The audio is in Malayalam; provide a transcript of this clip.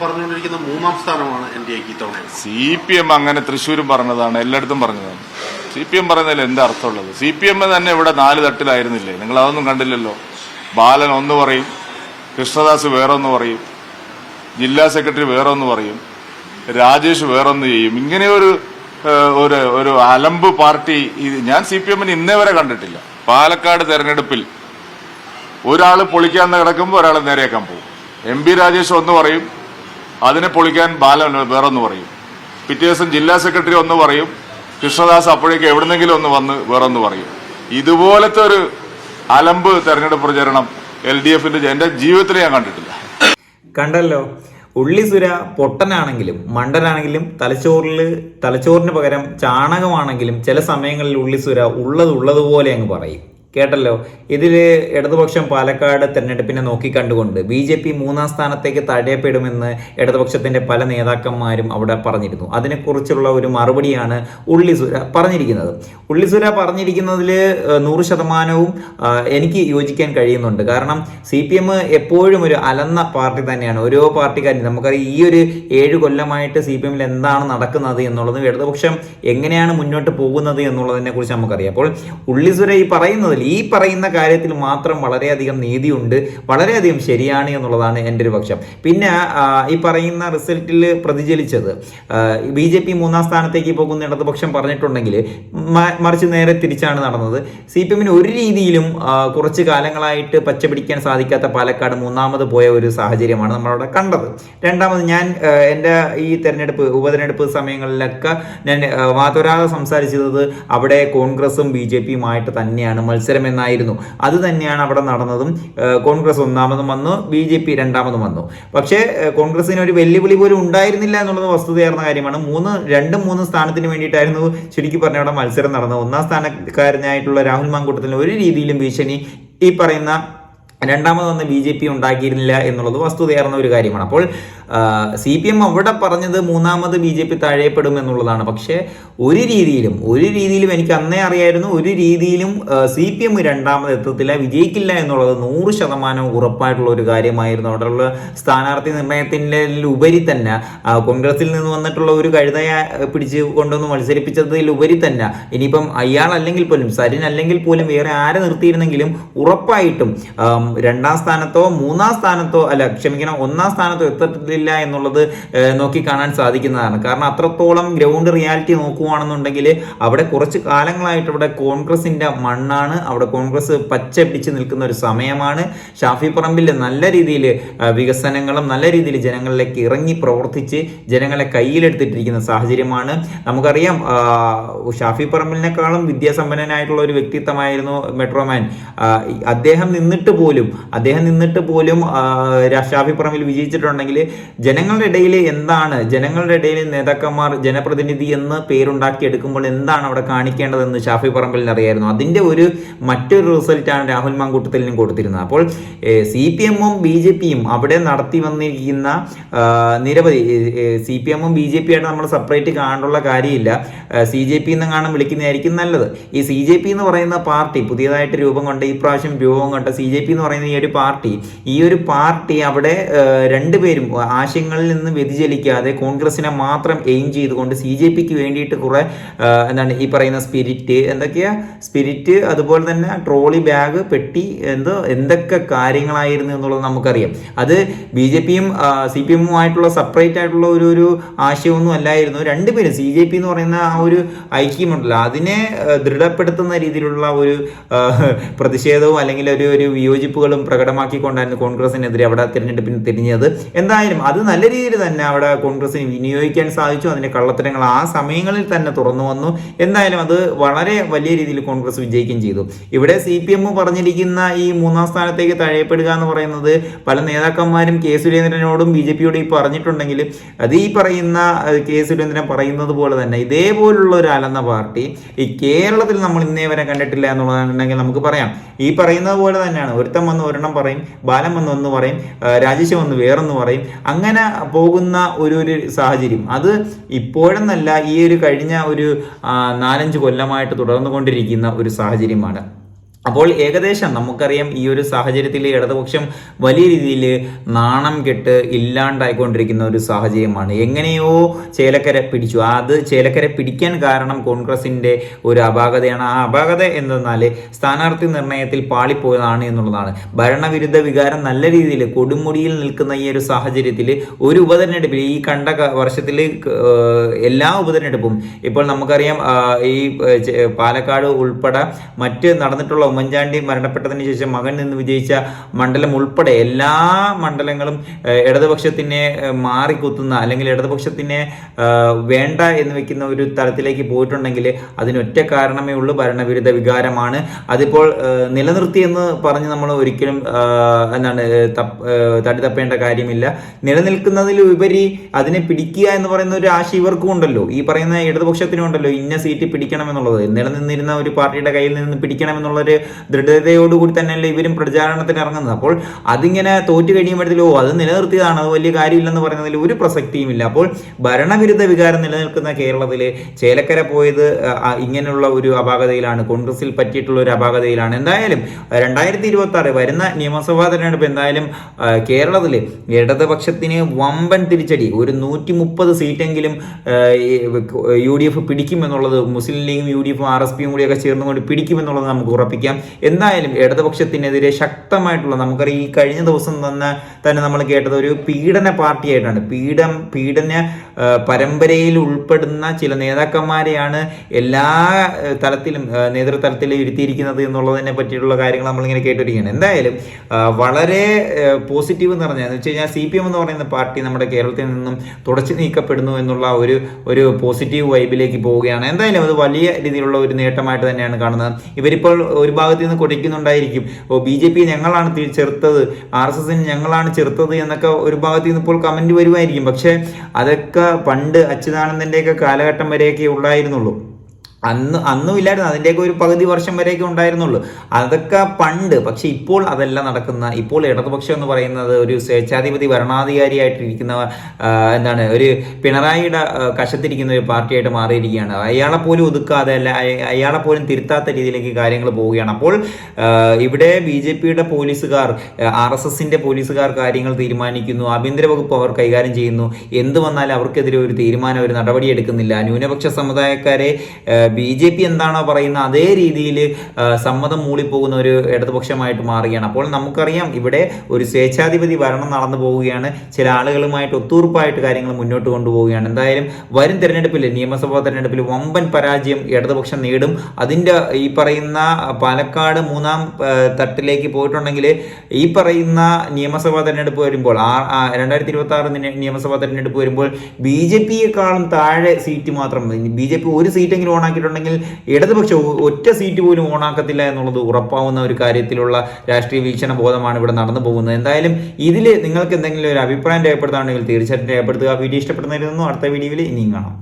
പറഞ്ഞുകൊണ്ടിരിക്കുന്ന മൂന്നാം സ്ഥാനമാണ് എൻ ഡി എക്ക് ഇത്തവണ. സി പി എം അങ്ങനെ തൃശ്ശൂരും പറഞ്ഞതാണ് എല്ലായിടത്തും പറഞ്ഞതാണ്. സി പി എം പറയുന്നതിൽ എന്താ അർത്ഥമുള്ളത്? സി പി എം തന്നെ ഇവിടെ നാല് തട്ടിലായിരുന്നില്ലേ? നിങ്ങൾ അതൊന്നും കണ്ടില്ലല്ലോ. ബാലൻ ഒന്ന് പറയും കൃഷ്ണദാസ് വേറൊന്ന് പറയും ജില്ലാ സെക്രട്ടറി വേറൊന്ന് പറയും രാജേഷ് വേറൊന്ന് ചെയ്യും. ഇങ്ങനെ ഒരു ഒരു ഒരു അലമ്പ് പാർട്ടി ഞാൻ സി പി എമ്മിന് ഇന്നേ വരെ കണ്ടിട്ടില്ല. പാലക്കാട് തെരഞ്ഞെടുപ്പിൽ ഒരാൾ പൊളിക്കാൻ കിടക്കുമ്പോൾ ഒരാൾ നേരെയാക്കാൻ പോകും. എം ബി രാജേഷ് ഒന്ന് പറയും അതിനെ പൊളിക്കാൻ ബാലൻ വേറൊന്ന് പറയും. പിറ്റേ ദിവസം ജില്ലാ സെക്രട്ടറി ഒന്ന് പറയും കൃഷ്ണദാസ് അപ്പോഴേക്ക് എവിടുന്നെങ്കിലും ഒന്ന് വന്ന് വേറൊന്ന് പറയും. ഇതുപോലത്തെ ഒരു അലമ്പ് തെരഞ്ഞെടുപ്പ് പ്രചരണം എൽ ഡി എഫിന്റെ എന്റെ ജീവിതത്തിൽ ഞാൻ കണ്ടിട്ടില്ല. കണ്ടല്ലോ. ഉള്ളിസുര പൊട്ടനാണെങ്കിലും മണ്ടനാണെങ്കിലും തലച്ചോറിൽ തലച്ചോറിന് പകരം ചാണകമാണെങ്കിലും ചില സമയങ്ങളിൽ ഉള്ളിസുര ഉള്ളത് ഉള്ളതുപോലെ അങ്ങ് പറയും. കേട്ടല്ലോ. ഇതിൽ ഇടതുപക്ഷം പാലക്കാട് തെരഞ്ഞെടുപ്പിനെ നോക്കിക്കണ്ടുകൊണ്ട് ബി ജെ പി മൂന്നാം സ്ഥാനത്തേക്ക് തടയപ്പെടുമെന്ന് ഇടതുപക്ഷത്തിന്റെ പല നേതാക്കന്മാരും അവിടെ പറഞ്ഞിരുന്നു. അതിനെക്കുറിച്ചുള്ള ഒരു മറുപടിയാണ് ഉള്ളിസുര പറഞ്ഞിരിക്കുന്നത്. ഉള്ളിസുര പറഞ്ഞിരിക്കുന്നതിൽ നൂറ് ശതമാനവും എനിക്ക് യോജിക്കാൻ കഴിയുന്നുണ്ട്. കാരണം സി പി എം എപ്പോഴും ഒരു അലന്ന പാർട്ടി തന്നെയാണ്. ഓരോ പാർട്ടിക്കാരും നമുക്കറിയാം ഈ ഒരു ഏഴ് കൊല്ലമായിട്ട് സി പി എമ്മിൽ എന്താണ് നടക്കുന്നത് എന്നുള്ളതും ഇടതുപക്ഷം എങ്ങനെയാണ് മുന്നോട്ട് പോകുന്നത് എന്നുള്ളതിനെ കുറിച്ച് നമുക്കറിയാം. അപ്പോൾ ഉള്ളിസുര ഈ പറയുന്നതിൽ ഈ പറയുന്ന കാര്യത്തിൽ മാത്രം വളരെയധികം നീതിയുണ്ട് വളരെയധികം ശരിയാണ് എന്നുള്ളതാണ് എന്റെ ഒരു പക്ഷം. പിന്നെ ഈ പറയുന്ന റിസൾട്ടിൽ പ്രതിചലിച്ചത് ബി ജെ പി മൂന്നാം സ്ഥാനത്തേക്ക് പോകുന്ന ഇടതുപക്ഷം പറഞ്ഞിട്ടുണ്ടെങ്കിൽ മറിച്ച് നേരെ തിരിച്ചാണ് നടന്നത്. സി പി എമ്മിന് ഒരു രീതിയിലും കുറച്ച് കാലങ്ങളായിട്ട് പച്ചപിടിക്കാൻ സാധിക്കാത്ത പാലക്കാട് മൂന്നാമത് പോയ ഒരു സാഹചര്യമാണ് നമ്മളവിടെ കണ്ടത്. രണ്ടാമത് ഞാൻ എന്റെ ഈ തെരഞ്ഞെടുപ്പ് ഉപതെരഞ്ഞെടുപ്പ് സമയങ്ങളിലൊക്കെ ഞാൻ വാതൊരാതെ സംസാരിച്ചത് അവിടെ കോൺഗ്രസും ബി ജെ പിയുമായിട്ട് തന്നെയാണ് മത്സരം എന്നായിരുന്നു അതുതന്നെയാണ് അവിടെ നടന്നതും കോൺഗ്രസ് ഒന്നാമതും വന്നു ബി ജെ പി രണ്ടാമതും വന്നു. പക്ഷേ കോൺഗ്രസിന് ഒരു വെല്ലുവിളി പോലും ഉണ്ടായിരുന്നില്ല എന്നുള്ളത് വസ്തുതയാർന്ന കാര്യമാണ്. മൂന്ന് രണ്ടും മൂന്ന് സ്ഥാനത്തിന് വേണ്ടിയിട്ടായിരുന്നു ശരിക്കും പറഞ്ഞ അവിടെ മത്സരം നടന്നത്. ഒന്നാം സ്ഥാനക്കാരനായിട്ടുള്ള രാഹുൽ മാങ്കൂട്ടത്തിന് ഒരു രീതിയിലും ഭീഷണി ഈ പറയുന്ന രണ്ടാമത് വന്ന് ബി ജെ പി ഉണ്ടാക്കിയിരുന്നില്ല എന്നുള്ളത് വസ്തുതയാർന്ന ഒരു കാര്യമാണ്. അപ്പോൾ സി പി എം അവിടെ പറഞ്ഞത് മൂന്നാമത് ബി ജെ പി താഴെപ്പെടും എന്നുള്ളതാണ്. പക്ഷേ ഒരു രീതിയിലും ഒരു രീതിയിലും എനിക്ക് അന്നേ അറിയായിരുന്നു ഒരു രീതിയിലും സി പി എം രണ്ടാമത് എത്തത്തില്ല വിജയിക്കില്ല എന്നുള്ളത് നൂറ് ശതമാനം ഉറപ്പായിട്ടുള്ള ഒരു കാര്യമായിരുന്നു. അവിടെയുള്ള സ്ഥാനാർത്ഥി നിർണയത്തിന്റെ ഉപരി തന്നെ കോൺഗ്രസിൽ നിന്ന് വന്നിട്ടുള്ള ഒരു കഴുതയെ പിടിച്ച് കൊണ്ടുവന്ന് മത്സരിപ്പിച്ചതിലുപരി തന്നെ ഇനിയിപ്പം അയാൾ അല്ലെങ്കിൽ പോലും സരിൻ അല്ലെങ്കിൽ പോലും വേറെ ആരെ നിർത്തിയിരുന്നെങ്കിലും ഉറപ്പായിട്ടും രണ്ടാം സ്ഥാനത്തോ മൂന്നാം സ്ഥാനത്തോ അല്ല ക്ഷമിക്കണം ഒന്നാം സ്ഥാനത്തോ എത്തിയിട്ടില്ല എന്നുള്ളത് നോക്കി കാണാൻ സാധിക്കുന്നതാണ്. കാരണം അത്രത്തോളം ഗ്രൗണ്ട് റിയാലിറ്റി നോക്കുകയാണെന്നുണ്ടെങ്കിൽ അവിടെ കുറച്ച് കാലങ്ങളായിട്ട് ഇവിടെ കോൺഗ്രസിന്റെ മണ്ണാണ്. അവിടെ കോൺഗ്രസ് പച്ച പിടിച്ച് നിൽക്കുന്ന ഒരു സമയമാണ്. ഷാഫി പറമ്പിൽ നല്ല രീതിയിൽ വികസനങ്ങളും നല്ല രീതിയിൽ ജനങ്ങളിലേക്ക് ഇറങ്ങി പ്രവർത്തിച്ച് ജനങ്ങളെ കയ്യിലെടുത്തിട്ടിരിക്കുന്ന സാഹചര്യമാണ്. നമുക്കറിയാം ഷാഫി പറമ്പിലിനേക്കാളും വിദ്യാസമ്പന്നനായിട്ടുള്ള ഒരു വ്യക്തിത്വമായിരുന്നു മെട്രോമാൻ. അദ്ദേഹം നിന്നിട്ട് പോലും അദ്ദേഹം നിന്നിട്ട് പോലും ഷാഫി പറമ്പിൽ വിജയിച്ചിട്ടുണ്ടെങ്കിൽ ജനങ്ങളുടെ ഇടയിൽ എന്താണ് ജനങ്ങളുടെ ഇടയിൽ നേതാക്കന്മാർ ജനപ്രതിനിധി എന്ന് പേരുണ്ടാക്കി എടുക്കുമ്പോൾ എന്താണ് അവിടെ കാണിക്കേണ്ടതെന്ന് ഷാഫി പറമ്പിലിന് അറിയായിരുന്നു. അതിന്റെ ഒരു മറ്റൊരു റിസൾട്ടാണ് രാഹുൽ മാങ്കൂട്ടത്തിലിനും കൊടുത്തിരുന്നത്. അപ്പോൾ സി പി എമ്മും ബി ജെ പിയും അവിടെ നടത്തി വന്നിരിക്കുന്ന നിരവധി സി പി എമ്മും ബി ജെ പി ആയിട്ട് നമ്മൾ സെപ്പറേറ്റ് കാണേണ്ടുള്ള കാര്യമില്ല. സി ജെ പി എന്ന് കാണാൻ വിളിക്കുന്നതായിരിക്കും നല്ലത്. ഈ സി ജെ പി എന്ന് പറയുന്ന പാർട്ടി പുതിയതായിട്ട് രൂപം കൊണ്ട ഈ പ്രാവശ്യം രൂപം കൊണ്ട സി ജെ പി എന്ന് പറയുന്ന ഈ ഒരു പാർട്ടി ഈ ഒരു പാർട്ടി അവിടെ രണ്ടുപേരും ആശയങ്ങളിൽ നിന്ന് വ്യതിചലിക്കാതെ കോൺഗ്രസിനെ മാത്രം എയിം ചെയ്തുകൊണ്ട് സി ജെ പിക്ക് വേണ്ടിയിട്ട് കുറെ എന്താണ് ഈ പറയുന്ന സ്പിരിറ്റ് എന്തൊക്കെയാ? സ്പിരിറ്റ് അതുപോലെ തന്നെ ട്രോളി ബാഗ് പെട്ടി എന്തോ എന്തൊക്കെ കാര്യങ്ങളായിരുന്നു എന്നുള്ളത് നമുക്കറിയാം. അത് ബി ജെ പിയും സി പി എമ്മുമായിട്ടുള്ള സെപ്പറേറ്റ് ആയിട്ടുള്ള ഒരു ഒരു ആശയമൊന്നും അല്ലായിരുന്നു. രണ്ടുപേരും സി ജെ പി എന്ന് പറയുന്ന ആ ഒരു ഐക്യമുണ്ടല്ലോ അതിനെ ദൃഢപ്പെടുത്തുന്ന രീതിയിലുള്ള ഒരു പ്രതിഷേധവും അല്ലെങ്കിൽ ഒരു ഒരു വിയോജിപ്പുകളും പ്രകടമാക്കിക്കൊണ്ടായിരുന്നു കോൺഗ്രസിനെതിരെ അവിടെ തിരഞ്ഞെടുപ്പിന് തിരിഞ്ഞത്. എന്തായാലും അത് നല്ല രീതിയിൽ തന്നെ അവിടെ കോൺഗ്രസിന് വിനിയോഗിക്കാൻ സാധിച്ചു. അതിന്റെ കള്ളത്തരങ്ങൾ ആ സമയങ്ങളിൽ തന്നെ തുറന്നു വന്നു. എന്തായാലും അത് വളരെ വലിയ രീതിയിൽ കോൺഗ്രസ് വിജയിക്കുകയും ചെയ്തു. ഇവിടെ സി പി പറഞ്ഞിരിക്കുന്ന ഈ മൂന്നാം സ്ഥാനത്തേക്ക് തഴയപ്പെടുക എന്ന് പറയുന്നത് പല നേതാക്കന്മാരും കെ സുരേന്ദ്രനോടും ബി ജെ പിയോടും ഈ പറഞ്ഞിട്ടുണ്ടെങ്കിൽ അത് ഈ പറയുന്ന കെ സുരേന്ദ്രൻ പറയുന്നത് പോലെ തന്നെ ഇതേപോലുള്ള ഒരു അലന്ന പാർട്ടി ഈ കേരളത്തിൽ നമ്മൾ ഇന്നേ വരെ കണ്ടിട്ടില്ല എന്നുള്ളതാണെങ്കിൽ നമുക്ക് പറയാം. ഈ പറയുന്നത് പോലെ തന്നെയാണ്. ഒരുത്തം വന്ന് ഒരെണ്ണം പറയും ബാലം വന്ന് ഒന്ന് പറയും രാജേഷ് വന്ന് വേറൊന്ന് പറയും. അങ്ങനെ പോകുന്ന ഒരു ഒരു സാഹചര്യം. അത് ഇപ്പോഴെന്നല്ല ഈ ഒരു കഴിഞ്ഞ ഒരു നാലഞ്ച് കൊല്ലമായിട്ട് തുടർന്നുകൊണ്ടിരിക്കുന്ന ഒരു സാഹചര്യമാണ്. അപ്പോൾ ഏകദേശം നമുക്കറിയാം ഈ ഒരു സാഹചര്യത്തിൽ ഇടതുപക്ഷം വലിയ രീതിയിൽ നാണം കെട്ട് ഇല്ലാണ്ടായിക്കൊണ്ടിരിക്കുന്ന ഒരു സാഹചര്യമാണ്. എങ്ങനെയോ ചേലക്കര പിടിച്ചു. അത് ചേലക്കര പിടിക്കാൻ കാരണം കോൺഗ്രസിന്റെ ഒരു അപാകതയാണ്. ആ അപാകത എന്തെന്നാൽ സ്ഥാനാർത്ഥി നിർണയത്തിൽ പാളിപ്പോയതാണ് എന്നുള്ളതാണ്. ഭരണവിരുദ്ധ വികാരം നല്ല രീതിയിൽ കൊടുമുടിയിൽ നിൽക്കുന്ന ഈ ഒരു സാഹചര്യത്തിൽ ഒരു ഉപതെരഞ്ഞെടുപ്പിൽ ഈ കണ്ട വർഷത്തിൽ എല്ലാ ഉപതെരഞ്ഞെടുപ്പും ഇപ്പോൾ നമുക്കറിയാം ഈ പാലക്കാട് ഉൾപ്പെടെ മറ്റ് നടന്നിട്ടുള്ള ഉമ്മൻചാണ്ടി മരണപ്പെട്ടതിന് ശേഷം മകൻ നിന്ന് വിജയിച്ച മണ്ഡലം ഉൾപ്പെടെ എല്ലാ മണ്ഡലങ്ങളും ഇടതുപക്ഷത്തിനെ മാറിക്കുത്തുന്ന അല്ലെങ്കിൽ ഇടതുപക്ഷത്തിനെ വേണ്ട എന്ന് വെക്കുന്ന ഒരു തലത്തിലേക്ക് പോയിട്ടുണ്ടെങ്കിൽ അതിനൊറ്റ കാരണമേ ഉള്ളൂ ഭരണവിരുദ്ധ വികാരമാണ്. അതിപ്പോൾ നിലനിർത്തി എന്ന് പറഞ്ഞ് നമ്മൾ ഒരിക്കലും എന്താണ് തടി തപ്പേണ്ട കാര്യമില്ല. നിലനിൽക്കുന്നതിലുപരി അതിനെ പിടിക്കുക എന്ന് പറയുന്ന ഒരു ആശ ഇവർക്കും ഉണ്ടല്ലോ. ഈ പറയുന്ന ഇടതുപക്ഷത്തിനും ഉണ്ടല്ലോ ഇന്ന സീറ്റ് പിടിക്കണം എന്നുള്ളത് നിലനിന്നിരുന്ന ഒരു പാർട്ടിയുടെ കയ്യിൽ നിന്ന് പിടിക്കണം എന്നുള്ളൊരു ദൃഢതയോടുകൂടി തന്നെയല്ലേ ഇവരും പ്രചാരണത്തിന് ഇറങ്ങുന്നത്? അപ്പോൾ അതിങ്ങനെ തോറ്റു കഴിയുമ്പോഴത്തേലോ അത് നിലനിർത്തിയതാണ് അത് വലിയ കാര്യമില്ലെന്ന് പറയുന്നതിൽ ഒരു പ്രസക്തിയും ഇല്ല അപ്പോൾ ഭരണവിരുദ്ധ വികാരം നിലനിൽക്കുന്ന കേരളത്തിൽ ചേലക്കര പോയത് ഇങ്ങനെയുള്ള ഒരു അപാകതയിലാണ് കോൺഗ്രസിൽ പറ്റിയിട്ടുള്ള ഒരു അപാകതയിലാണ്. എന്തായാലും രണ്ടായിരത്തി ഇരുപത്തി ആറ് വരുന്ന നിയമസഭാ തെരഞ്ഞെടുപ്പ് എന്തായാലും കേരളത്തിൽ ഇടതുപക്ഷത്തിന് വമ്പൻ തിരിച്ചടി. ഒരു നൂറ്റി മുപ്പത് സീറ്റെങ്കിലും യു ഡി എഫ് പിടിക്കുമെന്നുള്ളത് മുസ്ലിം ലീഗും യു ഡി എഫും ആർ എസ് പിയും കൂടിയൊക്കെ ചേർന്നുകൊണ്ട് പിടിക്കുമെന്നുള്ളത് നമുക്ക് ഉറപ്പിക്കാം. എന്തായാലും ഇടതുപക്ഷത്തിനെതിരെ ശക്തമായിട്ടുള്ള നമുക്കറിയാം ഈ കഴിഞ്ഞ ദിവസം തന്നെ തന്നെ നമ്മൾ കേട്ടത് ഒരു പീഡന പാർട്ടിയായിട്ടാണ്. പീഡം പീഡന പരമ്പരയിൽ ഉൾപ്പെടുന്ന ചില നേതാക്കന്മാരെയാണ് എല്ലാ തലത്തിലും നേതൃത്വത്തിൽ ഇരുത്തിയിരിക്കുന്നത് എന്നുള്ളതിനെ പറ്റിയിട്ടുള്ള കാര്യങ്ങൾ നമ്മളിങ്ങനെ കേട്ടിരിക്കുകയാണ്. എന്തായാലും വളരെ പോസിറ്റീവ് എന്ന് പറഞ്ഞാൽ എന്ന് വെച്ച് കഴിഞ്ഞാൽ സി പി എം എന്ന് പറയുന്ന പാർട്ടി നമ്മുടെ കേരളത്തിൽ നിന്നും തുടച്ചു നീക്കപ്പെടുന്നു എന്നുള്ള ഒരു ഒരു പോസിറ്റീവ് വൈബിലേക്ക് പോവുകയാണ്. എന്തായാലും അത് വലിയ രീതിയിലുള്ള ഒരു നേട്ടമായിട്ട് തന്നെയാണ് കാണുന്നത്. ഇവരിപ്പോൾ ഒരു ഭാഗത്ത് നിന്ന് കൊടിക്കുന്നുണ്ടായിരിക്കും. ഓ ബി ജെ പി ഞങ്ങളാണ് ചെറുത്തത്. ആർ എസ് എസിന് ഞങ്ങളാണ് ചെറുത്തത് എന്നൊക്കെ ഒരു ഭാഗത്ത് നിന്ന് ഇപ്പോൾ കമന്റ് വരുമായിരിക്കും. പക്ഷേ അതൊക്കെ പണ്ട് അച്യുതാനന്ദന്റെയൊക്കെ കാലഘട്ടം വരെയൊക്കെ ഉള്ളായിരുന്നുള്ളൂ. അന്ന് അന്നും ഇല്ലായിരുന്നു അതിന്റെയൊക്കെ ഒരു പകുതി വർഷം വരെയൊക്കെ ഉണ്ടായിരുന്നുള്ളൂ. അതൊക്കെ പണ്ട്. പക്ഷേ ഇപ്പോൾ അതല്ല നടക്കുന്ന ഇപ്പോൾ ഇടതുപക്ഷം എന്ന് പറയുന്നത് ഒരു സ്വേച്ഛാധിപതി ഭരണാധികാരിയായിട്ടിരിക്കുന്ന എന്താണ് ഒരു പിണറായിയുടെ കശത്തിരിക്കുന്ന ഒരു പാർട്ടിയായിട്ട് മാറിയിരിക്കുകയാണ്. അയാളെ പോലും ഒതുക്കാതെ അല്ല അയ- അയാളെ പോലും തിരുത്താത്ത രീതിയിലേക്ക് കാര്യങ്ങൾ പോവുകയാണ്. അപ്പോൾ ഇവിടെ ബി ജെ പിയുടെ പോലീസുകാർ ആർ എസ് എസിന്റെ പോലീസുകാർ കാര്യങ്ങൾ തീരുമാനിക്കുന്നു. ആഭ്യന്തര വകുപ്പ് അവർ കൈകാര്യം ചെയ്യുന്നു. എന്ത് വന്നാലും അവർക്കെതിരെ ഒരു തീരുമാനം ഒരു നടപടി എടുക്കുന്നില്ല ന്യൂനപക്ഷ സമുദായക്കാരെ ബി ജെ പി എന്താണോ പറയുന്നത് അതേ രീതിയിൽ സമ്മതം മൂളിപ്പോകുന്ന ഒരു ഇടതുപക്ഷമായിട്ട് മാറുകയാണ്. അപ്പോൾ നമുക്കറിയാം ഇവിടെ ഒരു സ്വേച്ഛാധിപതി ഭരണം നടന്നു പോവുകയാണ്. ചില ആളുകളുമായിട്ട് ഒത്തൂർപ്പായിട്ട് കാര്യങ്ങൾ മുന്നോട്ട് കൊണ്ടുപോവുകയാണ്. എന്തായാലും വരും തെരഞ്ഞെടുപ്പിൽ നിയമസഭാ തെരഞ്ഞെടുപ്പിൽ വമ്പൻ പരാജയം ഇടതുപക്ഷം നേടും. അതിന്റെ ഈ പറയുന്ന പാലക്കാട് മൂന്നാം തട്ടിലേക്ക് പോയിട്ടുണ്ടെങ്കിൽ ഈ പറയുന്ന നിയമസഭാ തെരഞ്ഞെടുപ്പ് വരുമ്പോൾ ആ രണ്ടായിരത്തി ഇരുപത്തി ആറ് നിയമസഭാ തെരഞ്ഞെടുപ്പ് വരുമ്പോൾ ബി ജെ പിയെക്കാളും താഴെ സീറ്റ് മാത്രം ബി ജെ പി ഒരു സീറ്റെങ്കിലും ഓണാക്കിയിട്ടുണ്ടെങ്കിൽ ഇടതുപക്ഷം ഒറ്റ സീറ്റ് പോലും ഓണാക്കത്തില്ല എന്നുള്ളത് ഉറപ്പാവുന്ന ഒരു കാര്യത്തിലുള്ള രാഷ്ട്രീയ വീക്ഷണ ബോധമാണ് ഇവിടെ നടന്നു പോകുന്നത്. എന്തായാലും ഇതിൽ നിങ്ങൾക്ക് എന്തെങ്കിലും ഒരു അഭിപ്രായം രേഖപ്പെടുത്താണെങ്കിൽ തീർച്ചയായിട്ടും രേഖപ്പെടുത്തുക. വീഡിയോ ഇഷ്ടപ്പെടുന്നതിൽ നിന്നും അടുത്ത വീഡിയോയിൽ ഇനിയും കാണാം.